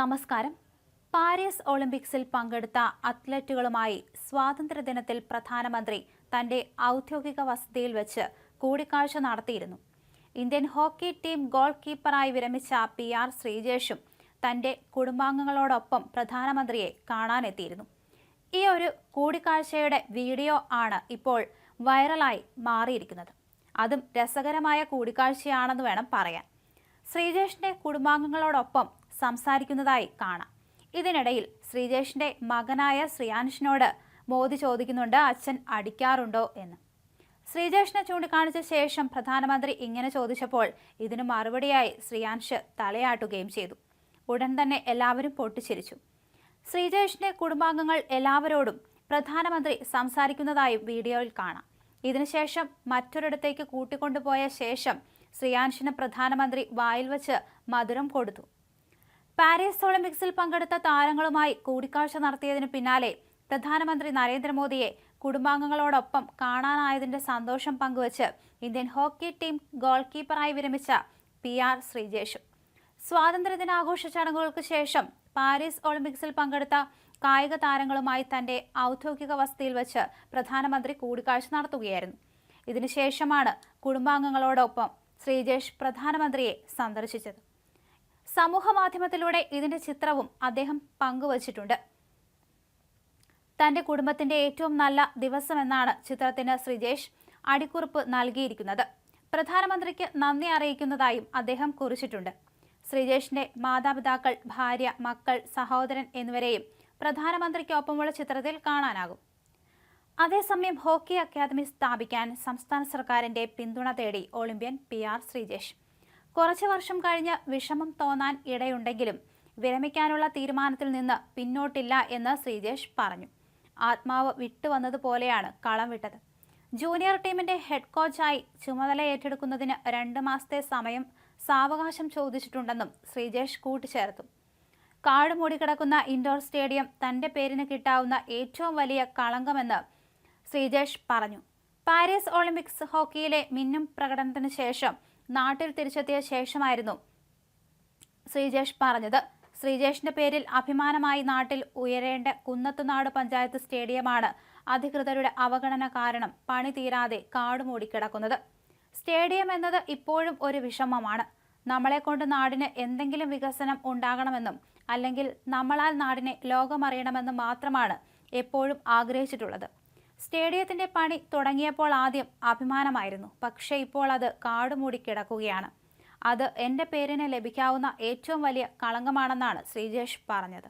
നമസ്കാരം. പാരീസ് ഒളിമ്പിക്സിൽ പങ്കെടുത്ത അത്ലറ്റുകളുമായി സ്വാതന്ത്ര്യദിനത്തിൽ പ്രധാനമന്ത്രി തന്റെ ഔദ്യോഗിക വസതിയിൽ വെച്ച് കൂടിക്കാഴ്ച നടത്തിയിരുന്നു. ഇന്ത്യൻ ഹോക്കി ടീം ഗോൾ കീപ്പറായി വിരമിച്ച പി ആർ ശ്രീജേഷും തന്റെ കുടുംബാംഗങ്ങളോടൊപ്പം പ്രധാനമന്ത്രിയെ കാണാനെത്തിയിരുന്നു. ഈ ഒരു കൂടിക്കാഴ്ചയുടെ വീഡിയോ ആണ് ഇപ്പോൾ വൈറലായി മാറിയിരിക്കുന്നത്. അതും രസകരമായ കൂടിക്കാഴ്ചയാണെന്ന് വേണം പറയാൻ. ശ്രീജേഷിന്റെ കുടുംബാംഗങ്ങളോടൊപ്പം സംസാരിക്കുന്നതായി കാണാം. ഇതിനിടയിൽ ശ്രീജേഷിന്റെ മകനായ ശ്രീയാൻഷിനോട് മോദി ചോദിക്കുന്നുണ്ട് അച്ഛൻ അടിക്കാറുണ്ടോ? എന്ന്. ശ്രീജേഷിനെ ചൂണ്ടിക്കാണിച്ച ശേഷം പ്രധാനമന്ത്രി ഇങ്ങനെ ചോദിച്ചപ്പോൾ ഇതിന് മറുപടിയായി ശ്രീയാൻഷ് തലയാട്ടുകയും ചെയ്തു. ഉടൻ തന്നെ എല്ലാവരും പൊട്ടിച്ചിരിച്ചു. ശ്രീജേഷിന്റെ കുടുംബാംഗങ്ങൾ എല്ലാവരോടും പ്രധാനമന്ത്രി സംസാരിക്കുന്നതായും വീഡിയോയിൽ കാണാം. ഇതിനുശേഷം മറ്റൊരിടത്തേക്ക് കൂട്ടിക്കൊണ്ടുപോയ ശേഷം ശ്രീയാൻഷിന് പ്രധാനമന്ത്രി വായിൽ വച്ച് മധുരം കൊടുത്തു. പാരീസ് ഒളിമ്പിക്സിൽ പങ്കെടുത്ത താരങ്ങളുമായി കൂടിക്കാഴ്ച നടത്തിയതിനു പിന്നാലെ പ്രധാനമന്ത്രി നരേന്ദ്രമോദിയെ കുടുംബാംഗങ്ങളോടൊപ്പം കാണാനായതിന്റെ സന്തോഷം പങ്കുവച്ച് ഇന്ത്യൻ ഹോക്കി ടീം ഗോൾ കീപ്പറായി വിരമിച്ച പി ആർ ശ്രീജേഷും. സ്വാതന്ത്ര്യദിനാഘോഷ ചടങ്ങുകൾക്ക് ശേഷം പാരീസ് ഒളിമ്പിക്സിൽ പങ്കെടുത്ത കായിക താരങ്ങളുമായി തന്റെ ഔദ്യോഗിക വസതിയിൽ വച്ച് പ്രധാനമന്ത്രി കൂടിക്കാഴ്ച നടത്തുകയായിരുന്നു. ഇതിനുശേഷമാണ് കുടുംബാംഗങ്ങളോടൊപ്പം ശ്രീജേഷ് പ്രധാനമന്ത്രിയെ സന്ദർശിച്ചത്. സമൂഹ മാധ്യമത്തിലൂടെ ഇതിന്റെ ചിത്രവും അദ്ദേഹം പങ്കുവച്ചിട്ടുണ്ട്. തന്റെ കുടുംബത്തിന്റെ ഏറ്റവും നല്ല ദിവസമെന്നാണ് ചിത്രത്തിന് ശ്രീജേഷ് അടിക്കുറിപ്പ് നൽകിയിരിക്കുന്നത്. പ്രധാനമന്ത്രിക്ക് നന്ദി അറിയിക്കുന്നതായും അദ്ദേഹം കുറിച്ചിട്ടുണ്ട്. ശ്രീജേഷിന്റെ മാതാപിതാക്കൾ ഭാര്യ മക്കൾ സഹോദരൻ എന്നിവരെയും പ്രധാനമന്ത്രിക്കൊപ്പമുള്ള ചിത്രത്തിൽ കാണാനാകും. അതേസമയം ഹോക്കി അക്കാദമി സ്ഥാപിക്കാൻ സംസ്ഥാന സർക്കാരിന്റെ പിന്തുണ തേടി ഒളിമ്പ്യൻ പി ആർ ശ്രീജേഷ്. കുറച്ചു വർഷം കഴിഞ്ഞ് വിഷമം തോന്നാൻ ഇടയുണ്ടെങ്കിലും വിരമിക്കാനുള്ള തീരുമാനത്തിൽ നിന്ന് പിന്നോട്ടില്ല എന്ന് ശ്രീജേഷ് പറഞ്ഞു. ആത്മാവ് വിട്ടുവന്നതുപോലെയാണ് കളം വിട്ടത്. ജൂനിയർ ടീമിന്റെ ഹെഡ് കോച്ചായി ചുമതല ഏറ്റെടുക്കുന്നതിന് രണ്ട് മാസത്തെ സമയം സാവകാശം ചോദിച്ചിട്ടുണ്ടെന്നും ശ്രീജേഷ് കൂട്ടിച്ചേർത്തു. കാട് മൂടിക്കിടക്കുന്ന ഇൻഡോർ സ്റ്റേഡിയം തന്റെ പേരിന് കിട്ടാവുന്ന ഏറ്റവും വലിയ കളങ്കമെന്ന് ശ്രീജേഷ് പറഞ്ഞു. പാരീസ് ഒളിമ്പിക്സ് ഹോക്കിയിലെ മിന്നും പ്രകടനത്തിന് ശേഷം നാട്ടിൽ തിരിച്ചെത്തിയ ശേഷമായിരുന്നു ശ്രീജേഷ് പറഞ്ഞത്. ശ്രീജേഷിന്റെ പേരിൽ അഭിമാനമായി നാട്ടിൽ ഉയരേണ്ട കുന്നത്തുനാട് പഞ്ചായത്ത് സ്റ്റേഡിയമാണ് അധികൃതരുടെ അവഗണന കാരണം പണി തീരാതെ കാടുമൂടിക്കിടക്കുന്നത് സ്റ്റേഡിയം എന്നത് ഇപ്പോഴും ഒരു വിഷമമാണ്. നമ്മളെ കൊണ്ട് നാടിന് എന്തെങ്കിലും വികസനം ഉണ്ടാകണമെന്നും അല്ലെങ്കിൽ നമ്മളാൽ നാടിനെ ലോകമറിയണമെന്നും മാത്രമാണ് എപ്പോഴും ആഗ്രഹിച്ചിട്ടുള്ളത്. സ്റ്റേഡിയത്തിന്റെ പണി തുടങ്ങിയപ്പോൾ ആദ്യം അഭിമാനമായിരുന്നു. പക്ഷേ ഇപ്പോൾ അത് കാടുമൂടി കിടക്കുകയാണ്. അത് എന്റെ പേരിന് ലഭിക്കാവുന്ന ഏറ്റവും വലിയ കളങ്കമാണെന്നാണ് ശ്രീജേഷ് പറഞ്ഞത്.